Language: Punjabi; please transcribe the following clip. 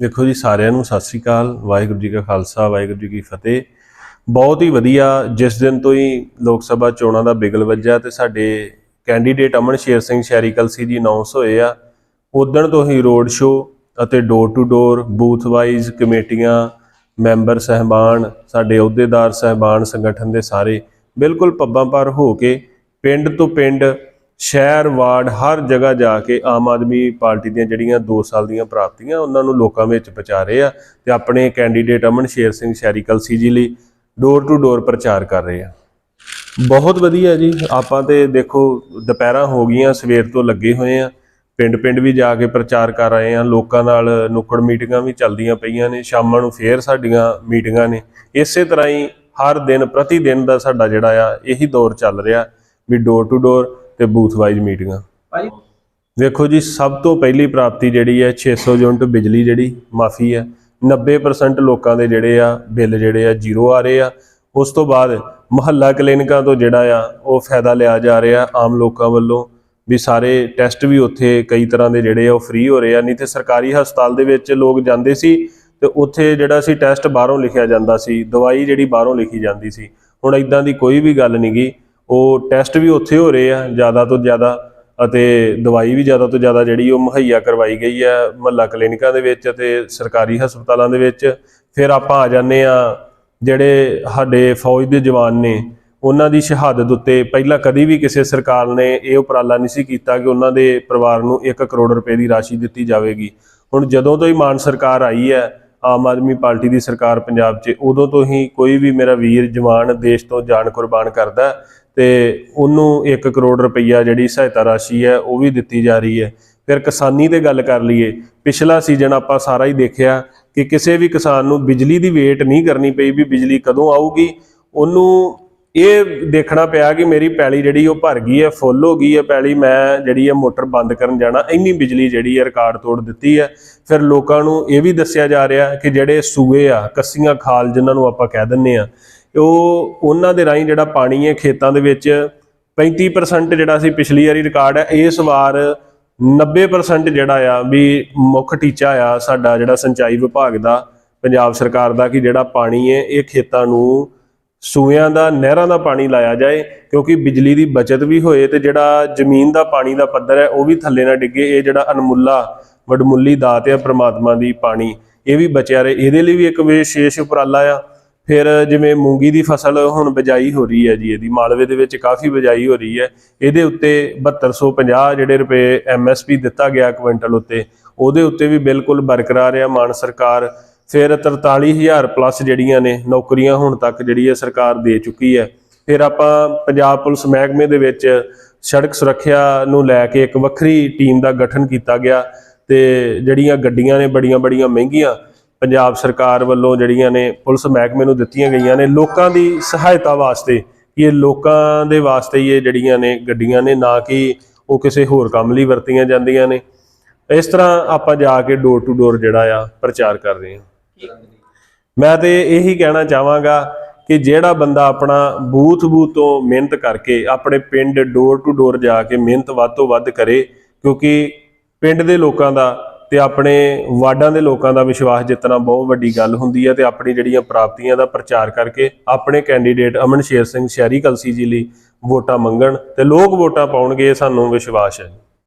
ਦੇਖੋ ਜੀ, ਸਾਰਿਆਂ ਨੂੰ ਸਤਿ ਸ੍ਰੀ ਅਕਾਲ, ਵਾਹਿਗੁਰੂ ਜੀ ਕਾ ਖਾਲਸਾ, ਵਾਹਿਗੁਰੂ ਜੀ ਕੀ ਫਤਿਹ। ਬਹੁਤ ਹੀ ਵਧੀਆ, ਜਿਸ ਦਿਨ ਤੋਂ ਹੀ ਲੋਕ ਸਭਾ ਚੋਣਾਂ ਦਾ ਬਿਗਲ ਵੱਜਿਆ ਤੇ ਸਾਡੇ ਕੈਂਡੀਡੇਟ ਅਮਨ ਸ਼ੇਰ ਸਿੰਘ ਸ਼ਹਿਰੀ ਕਲਸੀ ਜੀ ਅਨਾਉਂਸ ਹੋਏ ਆ। ਉਦੋਂ ਤੋਂ ਹੀ ਰੋਡ ਸ਼ੋਅ ਅਤੇ door to door booth wise ਕਮੇਟੀਆਂ, ਮੈਂਬਰ ਸਹਿਬਾਨ, ਸਾਡੇ ਅਹੁਦੇਦਾਰ ਸਹਿਬਾਨ ਸੰਗਠਨ ਦੇ ਸਾਰੇ ਬਿਲਕੁਲ ਪੱਬਾਂ ਪਰ ਹੋ ਕੇ ਪਿੰਡ ਤੋਂ ਪਿੰਡ ਸ਼ਹਿਰ, ਵਾਰਡ, ਹਰ ਜਗ੍ਹਾ ਜਾ ਕੇ ਆਮ ਆਦਮੀ ਪਾਰਟੀ ਦੀਆਂ ਜਿਹੜੀਆਂ 2 ਸਾਲ ਦੀਆਂ ਪ੍ਰਾਪਤੀਆਂ, ਉਹਨਾਂ ਨੂੰ ਲੋਕਾਂ ਵਿੱਚ ਪਹੁੰਚਾ ਰਹੇ ਆ ਤੇ ਆਪਣੇ ਕੈਂਡੀਡੇਟ ਅਮਨ ਸ਼ੇਰ ਸਿੰਘ ਸ਼ਹਿਰੀ ਕਲਸੀ ਜੀ ਲਈ ਡੋਰ ਟੂ ਡੋਰ ਪ੍ਰਚਾਰ ਕਰ ਰਹੇ ਆ। ਬਹੁਤ ਵਧੀਆ ਜੀ, ਆਪਾਂ ਤੇ ਦੇਖੋ ਦੁਪਹਿਰਾਂ ਹੋ ਗਈਆਂ, ਸਵੇਰ ਤੋਂ ਲੱਗੇ ਹੋਏ ਆ ਪਿੰਡ ਪਿੰਡ ਵੀ ਜਾ ਕੇ ਪ੍ਰਚਾਰ ਕਰ ਰਹੇ ਆ, ਲੋਕਾਂ ਨਾਲ ਨੁੱਕੜ ਮੀਟਿੰਗਾਂ ਵੀ ਚੱਲਦੀਆਂ ਪਈਆਂ ਨੇ, ਸ਼ਾਮਾਂ ਨੂੰ ਫੇਰ ਸਾਡੀਆਂ ਮੀਟਿੰਗਾਂ ਨੇ, ਇਸੇ ਤਰ੍ਹਾਂ ਹੀ ਹਰ ਦਿਨ ਪ੍ਰਤੀ ਦਿਨ ਦਾ ਸਾਡਾ ਜਿਹੜਾ ਆ, ਇਹੀ ਦੌਰ ਚੱਲ ਰਿਹਾ ਵੀ ਡੋਰ ਟੂ ਡੋਰ ਤੇ ਬੂਥ ਵਾਈਜ਼ ਮੀਟਿੰਗਾਂ ਭਾਜੀ ਵੇਖੋ ਜੀ ਸਭ ਤੋਂ ਪਹਿਲੀ ਪ੍ਰਾਪਤੀ ਜਿਹੜੀ ਹੈ 600 ਯੂਨਿਟ ਬਿਜਲੀ ਜਿਹੜੀ ਮਾਫੀ ਹੈ। 90% ਲੋਕਾਂ ਦੇ ਜਿਹੜੇ ਆ ਬਿੱਲ ਜਿਹੜੇ ਆ ਜ਼ੀਰੋ ਆ ਰਹੇ ਆ। ਉਸ ਤੋਂ ਬਾਅਦ ਮੁਹੱਲਾ ਕਲੀਨਿਕਾਂ ਤੋਂ ਜਿਹੜਾ ਆ ਉਹ ਫਾਇਦਾ ਲਿਆ ਜਾ ਰਿਹਾ ਆਮ ਲੋਕਾਂ ਵੱਲੋਂ ਵੀ ਸਾਰੇ ਟੈਸਟ ਵੀ ਉੱਥੇ ਕਈ ਤਰ੍ਹਾਂ ਦੇ ਜਿਹੜੇ ਆ ਉਹ ਫ੍ਰੀ ਹੋ ਰਹੇ ਆ। ਨਹੀਂ ਤੇ ਸਰਕਾਰੀ ਹਸਪਤਾਲ ਦੇ ਵਿੱਚ ਲੋਕ ਜਾਂਦੇ ਸੀ ਤੇ ਉੱਥੇ ਜਿਹੜਾ ਸੀ ਟੈਸਟ ਬਾਹਰੋਂ ਲਿਖਿਆ ਜਾਂਦਾ ਸੀ ਦਵਾਈ ਜਿਹੜੀ ਬਾਹਰੋਂ ਲਿਖੀ ਜਾਂਦੀ ਸੀ। ਹੁਣ ਇਦਾਂ ਦੀ ਕੋਈ ਵੀ ਗੱਲ ਨਹੀਂਗੀ ਉਹ ਟੈਸਟ ਵੀ ਉੱਥੇ ਹੋ ਰਹੇ ਆ, ਜ਼ਿਆਦਾ ਤੋਂ ਜ਼ਿਆਦਾ, ਅਤੇ ਦਵਾਈ ਵੀ ਜ਼ਿਆਦਾ ਤੋਂ ਜ਼ਿਆਦਾ ਜਿਹੜੀ ਉਹ ਮੁਹੱਈਆ ਕਰਵਾਈ ਗਈ ਹੈ ਮਹੱਲਾ ਕਲੀਨਿਕਾਂ ਦੇ ਵਿੱਚ ਅਤੇ ਸਰਕਾਰੀ ਹਸਪਤਾਲਾਂ ਦੇ ਵਿੱਚ। ਫਿਰ ਆਪਾਂ ਆ ਜਾਂਦੇ ਆ, ਜਿਹੜੇ ਸਾਡੇ ਫੌਜ ਦੇ ਜਵਾਨ ਨੇ, ਉਹਨਾਂ ਦੀ ਸ਼ਹਾਦਤ ਉੱਤੇ ਪਹਿਲਾਂ ਕਦੀ ਵੀ ਕਿਸੇ ਸਰਕਾਰ ਨੇ ਇਹ ਉਪਰਾਲਾ ਨਹੀਂ ਸੀ ਕੀਤਾ ਕਿ ਉਹਨਾਂ ਦੇ ਪਰਿਵਾਰ ਨੂੰ 1 ਕਰੋੜ ਰੁਪਏ ਦੀ ਰਾਸ਼ੀ ਦਿੱਤੀ ਜਾਵੇਗੀ। ਹੁਣ ਜਦੋਂ ਤੋਂ ਹੀ ਮਾਨ ਸਰਕਾਰ ਆਈ ਹੈ ਆਮ ਆਦਮੀ ਪਾਰਟੀ ਦੀ ਸਰਕਾਰ ਪੰਜਾਬ 'ਚ ਉਦੋਂ ਤੋਂ ਹੀ ਕੋਈ ਵੀ ਮੇਰਾ ਵੀਰ ਜਵਾਨ ਦੇਸ਼ ਤੋਂ ਜਾਨ ਕੁਰਬਾਨ ਕਰਦਾ ਹੈ ਤੇ ਉਹਨੂੰ 1 ਕਰੋੜ ਰੁਪਈਆ ਜਿਹੜੀ ਸਹਾਇਤਾ ਰਾਸ਼ੀ ਹੈ ਉਹ ਵੀ ਦਿੱਤੀ ਜਾ ਰਹੀ ਹੈ। ਫਿਰ ਕਿਸਾਨੀ ਤੇ ਗੱਲ ਕਰ ਲਈਏ, ਪਿਛਲਾ ਸੀਜ਼ਨ ਆਪਾਂ ਸਾਰਾ ਹੀ ਦੇਖਿਆ ਕਿ ਕਿਸੇ ਵੀ ਕਿਸਾਨ ਨੂੰ ਬਿਜਲੀ ਦੀ ਵੇਟ ਨਹੀਂ ਕਰਨੀ ਪਈ ਵੀ ਬਿਜਲੀ ਕਦੋਂ ਆਊਗੀ, ਉਹਨੂੰ ਇਹ ਦੇਖਣਾ ਪਿਆ ਕਿ ਮੇਰੀ ਪੈਲੀ ਜਿਹੜੀ ਉਹ ਭਰ ਗਈ ਹੈ, ਫੁੱਲ ਹੋ ਗਈ ਹੈ ਪੈਲੀ, ਮੈਂ ਜਿਹੜੀ ਹੈ ਮੋਟਰ ਬੰਦ ਕਰਨ ਜਾਣਾ, ਇੰਨੀ ਬਿਜਲੀ ਜਿਹੜੀ ਹੈ ਰਿਕਾਰਡ ਤੋੜ ਦਿੱਤੀ ਹੈ। ਫਿਰ ਲੋਕਾਂ ਨੂੰ ਇਹ ਵੀ ਦੱਸਿਆ ਜਾ ਰਿਹਾ ਕਿ ਜਿਹੜੇ ਸੂਏ ਆ, ਕੱਸੀਆਂ ਖਾਲ ਜਿਨ੍ਹਾਂ ਨੂੰ ਆਪਾਂ ਕਹਿ ਦਿੰਨੇ ਆ ਉਹ ਉਹਨਾਂ ਦੇ ਰਾਹੀਂ ਜਿਹੜਾ ਪਾਣੀ ਹੈ ਖੇਤਾਂ ਦੇ ਵਿੱਚ 35% ਜਿਹੜਾ ਸੀ ਪਿਛਲੀ ਵਾਰੀ ਰਿਕਾਰਡ ਹੈ, ਇਸ ਵਾਰ 90% ਜਿਹੜਾ ਆ ਵੀ ਮੁੱਖ ਟੀਚਾ ਆ ਸਾਡਾ ਜਿਹੜਾ ਸਿੰਚਾਈ ਵਿਭਾਗ ਦਾ, ਪੰਜਾਬ ਸਰਕਾਰ ਦਾ ਕਿ ਜਿਹੜਾ ਪਾਣੀ ਹੈ ਇਹ ਖੇਤਾਂ ਨੂੰ ਸੂਇਆਂ ਦਾ, ਨਹਿਰਾਂ ਦਾ ਪਾਣੀ ਲਾਇਆ ਜਾਏ, ਕਿਉਂਕਿ ਬਿਜਲੀ ਦੀ ਬਚਤ ਵੀ ਹੋਏ ਤੇ ਜਿਹੜਾ ਜ਼ਮੀਨ ਦਾ ਪਾਣੀ ਦਾ ਪੱਧਰ ਹੈ, ਉਹ ਵੀ ਥੱਲੇ ਨਾ ਡਿੱਗੇ। ਇਹ ਜਿਹੜਾ ਅਨਮੁੱਲਾ, ਵਡਮੁੱਲੀ ਦਾਤ ਹੈ ਪ੍ਰਮਾਤਮਾ ਦੀ ਪਾਣੀ, ਇਹ ਵੀ ਬਚਿਆ ਰਹੇ। ਇਹਦੇ ਲਈ ਵੀ ਇੱਕ ਵਿਸ਼ੇਸ਼ ਉਪਰਾਲਾ ਆ। ਫਿਰ ਜਿਵੇਂ ਮੂੰਗੀ ਦੀ ਫਸਲ ਹੁਣ ਬਿਜਾਈ ਹੋ ਰਹੀ ਹੈ ਜੀ, ਇਹਦੀ ਮਾਲਵੇ ਦੇ ਵਿੱਚ ਕਾਫੀ ਬਿਜਾਈ ਹੋ ਰਹੀ ਹੈ। ਇਹਦੇ ਉੱਤੇ 7250 ਜਿਹੜੇ ਰੁਪਏ ਐਮਐਸਪੀ ਦਿੱਤਾ ਗਿਆ ਕੁਇੰਟਲ ਉੱਤੇ। ਉਹਦੇ ਉੱਤੇ ਵੀ ਬਿਲਕੁਲ ਬਰਕਰਾਰ ਹੈ ਮਾਨ ਸਰਕਾਰ। ਫਿਰ 43000 ਪਲੱਸ ਜਿਹੜੀਆਂ ਨੇ ਨੌਕਰੀਆਂ ਹੁਣ ਤੱਕ ਜਿਹੜੀ ਹੈ ਸਰਕਾਰ ਦੇ ਚੁੱਕੀ ਹੈ। ਫਿਰ ਆਪਾਂ ਪੰਜਾਬ ਪੁਲਿਸ ਮਹਿਕਮੇ ਦੇ ਵਿੱਚ ਸੜਕ ਸੁਰੱਖਿਆ ਨੂੰ ਲੈ ਕੇ ਇੱਕ ਵੱਖਰੀ ਟੀਮ ਦਾ ਗਠਨ ਕੀਤਾ ਗਿਆ ਤੇ ਜਿਹੜੀਆਂ ਗੱਡੀਆਂ ਨੇ ਬੜੀਆਂ ਬੜੀਆਂ ਮਹਿੰਗੀਆਂ ਪੰਜਾਬ ਸਰਕਾਰ ਵੱਲੋਂ ਜਿਹੜੀਆਂ ਨੇ ਪੁਲਿਸ ਮਹਿਕਮੇ ਨੂੰ ਦਿੱਤੀਆਂ ਗਈਆਂ ਨੇ, ਲੋਕਾਂ ਦੀ ਸਹਾਇਤਾ ਵਾਸਤੇ ਇਹ ਲੋਕਾਂ ਦੇ ਵਾਸਤੇ ਹੀ ਇਹ ਜਿਹੜੀਆਂ ਨੇ ਗੱਡੀਆਂ ਨੇ, ਨਾ ਕਿ ਉਹ ਕਿਸੇ ਹੋਰ ਕੰਮ ਲਈ ਵਰਤੀਆਂ ਜਾਂਦੀਆਂ ਨੇ। ਇਸ ਤਰ੍ਹਾਂ ਆਪਾਂ ਜਾ ਕੇ ਡੋਰ ਟੂ ਡੋਰ ਜਿਹੜਾ ਆ ਪ੍ਰਚਾਰ ਕਰ ਰਹੇ ਹਾਂ। ਮੈਂ ਤੇ ਇਹੀ ਕਹਿਣਾ ਚਾਹਾਂਗਾ ਕਿ ਜਿਹੜਾ ਬੰਦਾ ਆਪਣਾ ਬੂਥ ਬੂਥ ਤੋਂ ਮਿਹਨਤ ਕਰਕੇ ਆਪਣੇ ਪਿੰਡ ਡੋਰ ਟੂ ਡੋਰ ਜਾ ਕੇ ਮਿਹਨਤ ਵੱਧ ਤੋਂ ਵੱਧ ਕਰੇ, ਕਿਉਂਕਿ ਪਿੰਡ ਦੇ ਲੋਕਾਂ ਦਾ ਤੇ ਆਪਣੇ ਵਾਰਡਾਂ ਦੇ ਲੋਕਾਂ ਦਾ ਵਿਸ਼ਵਾਸ ਜਿੱਤਣਾ ਬਹੁਤ ਵੱਡੀ ਗੱਲ ਹੁੰਦੀ ਹੈ ਤੇ ਆਪਣੀ ਜਿਹੜੀਆਂ ਪ੍ਰਾਪਤੀਆਂ ਦਾ ਪ੍ਰਚਾਰ ਕਰਕੇ ਆਪਣੇ ਕੈਂਡੀਡੇਟ ਅਮਨ ਸ਼ੇਰ ਸਿੰਘ ਸ਼ਹਿਰੀ ਕਲਸੀ ਜੀ ਲਈ ਵੋਟਾਂ ਮੰਗਣ ਤੇ ਲੋਕ ਵੋਟਾਂ ਪਾਉਣਗੇ, ਇਹ ਸਾਨੂੰ ਵਿਸ਼ਵਾਸ ਹੈ